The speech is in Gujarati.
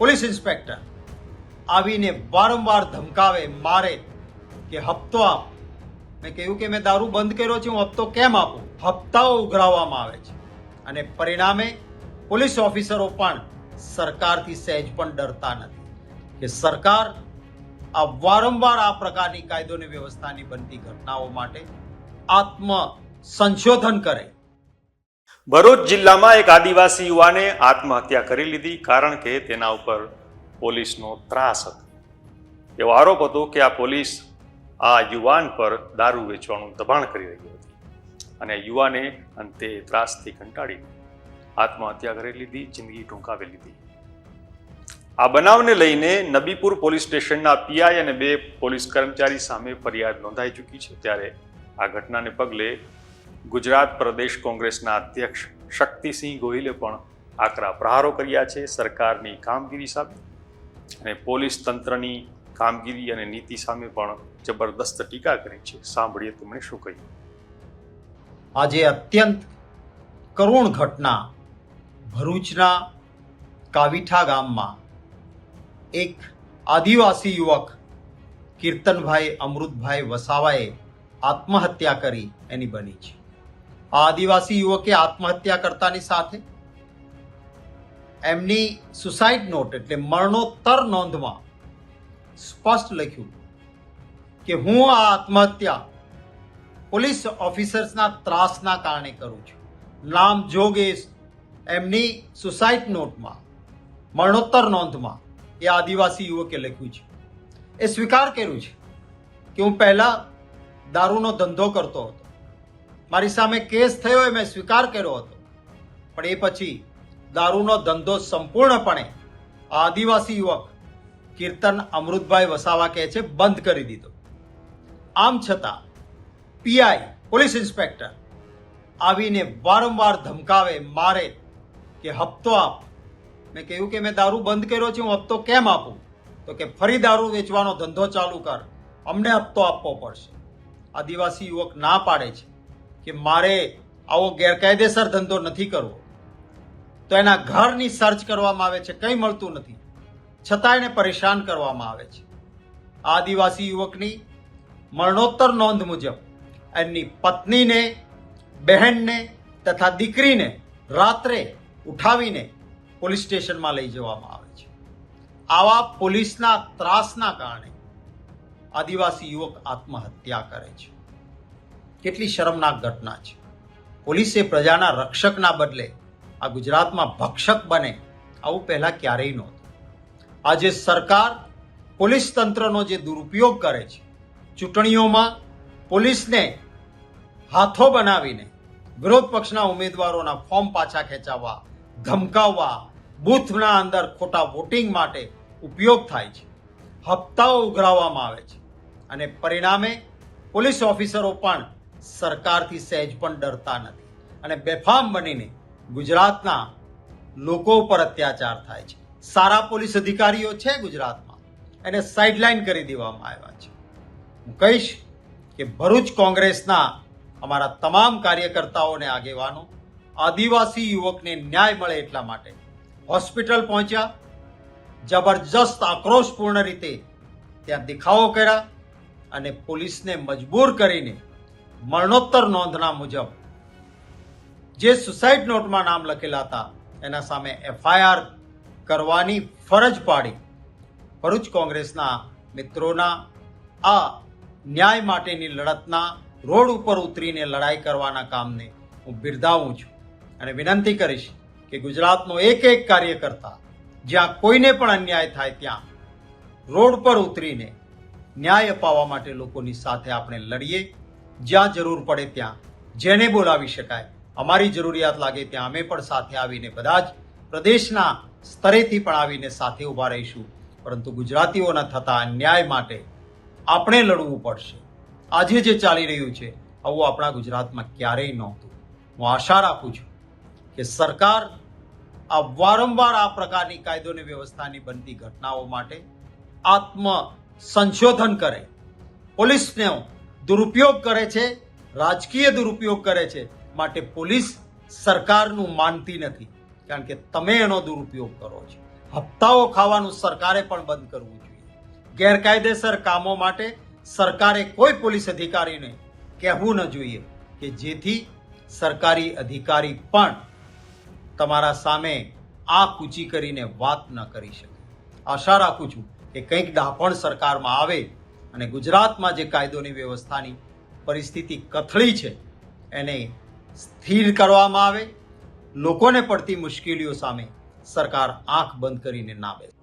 પોલીસ ઇન્સ્પેક્ટર આવીને વારંવાર ધમકાવે, મારે કે હપ્તો આપ. મેં કહ્યું કે મેં દારૂ બંધ કર્યો છે, હું હપ્તો કેમ આપું? હપ્તાઓ ઉઘરાવવામાં આવે છે. અને પરિણામે પોલીસ ઓફિસરો પણ સરકારથી સહેજ પણ ડરતા નથી કે સરકાર આ વારંવાર આ પ્રકારની કાયદો અને વ્યવસ્થાની બનતી ઘટનાઓ માટે આત્મ સંશોધન કરે. ભરૂચ જિલ્લામાં એક આદિવાસી યુવાને આત્મહત્યા કરી લીધી કારણ કે તેના ઉપર પોલીસનો ત્રાસ હતો. એવો આરોપ હતો કે આ પોલીસ આ યુવાન પર દારૂ વેચવાનું દબાણ કરી રહી હતી અને યુવાને અંતે ત્રાસથી કંટાળી આત્મહત્યા કરી લીધી, જિંદગી ટૂંકાવી લીધી. આ બનાવને લઈને નબીપુર પોલીસ સ્ટેશનના પીઆઈ અને બે પોલીસ કર્મચારી સામે ફરિયાદ નોંધાઈ ચૂકી છે. ત્યારે આ ઘટનાને પગલે ગુજરાત પ્રદેશ કોંગ્રેસના અધ્યક્ષ શક્તિસિંહ ગોહિલે પણ આકરા પ્રહારો કર્યા છે સરકારની કામગીરી સામે. અને પોલીસ તંત્રની કામગીરી અને નીતિ સામે પણ જબરદસ્ત ટીકા કરી છે. સાંભળીએ તેમણે શું કહ્યું. આજે અત્યંત કરુણ ઘટના ભરૂચના કાવીઠા ગામમાં એક આદિવાસી યુવક કીર્તનભાઈ અમૃતભાઈ વસાવાએ આત્મહત્યા કરી એની બની છે. આદિવાસી યુવકે આત્મહત્યા કરતાની સાથે એમની સુસાઇડ નોટ એટલે મરણોત્તર નોંધમાં સ્પષ્ટ લખ્યું કે હું આ આત્મહત્યા પોલીસ ઓફિસર્સના ત્રાસના કારણે કરું છું. નામ જોગે એમની સુસાઇડ નોટમાં મરણોત્તર નોંધમાં એ આદિવાસી યુવકે લખ્યું છે. એ સ્વીકાર કર્યું છે કે હું પહેલાં દારૂનો ધંધો કરતો હતો. મારી સામે કેસ થયો એ મેં સ્વીકાર કર્યો હતો. પણ એ પછી દારૂનો ધંધો સંપૂર્ણપણે આદિવાસી યુવક કીર્તન અમૃતભાઈ વસાવા કહે છે, બંધ કરી દીધો. આમ છતાં પીઆઈ, પોલીસ ઇન્સ્પેક્ટર આવીને વારંવાર ધમકાવે, મારે કે હપ્તો આપ. મેં કહ્યું કે મેં દારૂ બંધ કર્યો છે, હું હપ્તો કેમ આપું? તો કે ફરી દારૂ વેચવાનો ધંધો ચાલુ કર. અમને હપ્તો આપવો પડશે. આદિવાસી યુવક ના પાડે છે. કે મારે આવો ગેરકાયદેસર ધંધો નથી કરવો. તો એના ઘરની સર્ચ કરવામાં આવે છે, કંઈ મળતું નથી. છતાં એને પરેશાન કરવામાં આવે છે. આદિવાસી યુવકની મરણોત્તર નોંધ મુજબ એમની પત્નીને, બહેનને તથા દીકરીને રાત્રે ઉઠાવીને પોલીસ સ્ટેશનમાં લઈ જવામાં આવે છે. આવા પોલીસના ત્રાસના કારણે આદિવાસી યુવક આત્મહત્યા કરે છે. કેટલી શરમનાક ઘટના છે. પોલીસે પ્રજાના રક્ષકના બદલે આ ગુજરાતમાં ભક્ષક બને આવું પહેલાં ક્યારેય નહોતું. આજે સરકાર પોલીસ તંત્રનો જે દુરુપયોગ કરે છે, ચૂંટણીઓમાં પોલીસને હાથો બનાવીને વિરોધ પક્ષના ઉમેદવારોના ફોર્મ પાછા ખેંચાવવા, ધમકાવવા, બૂથના અંદર ખોટા વોટિંગ માટે ઉપયોગ થાય છે, હપ્તાઓ ઉઘરાવવામાં આવે છે. અને પરિણામે પોલીસ ઓફિસરો પણ સરકારથી સહેજ પણ ડરતા નથી. અને બેફામ બનીને ગુજરાતના લોકો ઉપર અત્યાચાર થાય છે. સારા પોલીસ અધિકારીઓ છે ગુજરાતમાં. એને સાઇડલાઇન કરી દેવામાં આવ્યા છે. હું કહીશ કે ભરૂચ કોંગ્રેસના અમારા તમામ કાર્યકર્તાઓને આગેવાનો, આદિવાસી યુવકને ન્યાય મળે એટલા માટે હોસ્પિટલ પહોંચ્યા. જબરજસ્ત આક્રોશપૂર્ણ રીતે ત્યાં દેખાવો કર્યા અને પોલીસને મજબૂર કરીને મરણોત્તર નોંધના મુજબ, જે સુસાઇડ નોટમાં નામ લખેલા હતા, એના સામે એફઆઈઆર કરવાની ફરજ પાડી. ભરૂચ કોંગ્રેસના મિત્રોના આ ન્યાય માટેની લડતના રોડ ઉપર ઉતરીને લડાઈ કરવાના કામને હું બિરદાવું છું અને વિનંતી કરીશ કે ગુજરાતનો એક એક કાર્યકર્તા જ્યાં કોઈને પણ અન્યાય થાય ત્યાં રોડ પર ઉતરીને ન્યાય અપાવવા માટે લોકોની સાથે આપણે લડીએ. જ્યાં જરૂર પડે ત્યાં જેને બોલાવી શકાય. અમારી જરૂરિયાત લાગે ત્યાં અમે પણ સાથે આવીને બધા જ પ્રદેશના સ્તરેથી પણ આવીને સાથે ઊભા રહીશું. પરંતુ ગુજરાતીઓના થતા અન્યાય માટે આપણે લડવું પડશે. આજે જે ચાલી રહ્યું છે, આવું આપણા ગુજરાતમાં ક્યારેય નહોતું. હું આશા રાખું છું કે સરકાર આ વારંવાર આ પ્રકારની કાયદોની વ્યવસ્થાની બનતી ઘટનાઓ માટે આત્મ સંશોધન કરે. પોલીસનો દુરુપયોગ કરે છે, રાજકીય દુરુપયોગ કરે છે, માટે પોલીસ સરકારનું માનતી નથી. કારણ કે તમે એનો દુરુપયોગ કરો છો. હપ્તાઓ ખાવાનું સરકારે પણ બંધ કરવું જોઈએ. ગેરકાયદેસર કામો માટે સરકારે કોઈ પોલીસ અધિકારીને કહેવું ન જોઈએ કે જેથી સરકારી અધિકારી પણ તમારા સામે આ કૂચી કરીને વાત ન કરી શકે. આશા રાખું છું કે કંઈક ડાપણ સરકારમાં આવે અને ગુજરાતમાં જે કાયદોની વ્યવસ્થાની પરિસ્થિતિ કથળી છે, એને સ્થિર કરવામાં આવે, લોકોને પડતી મુશ્કેલીઓ સામે સરકાર આંખ બંધ કરીને ના બેસે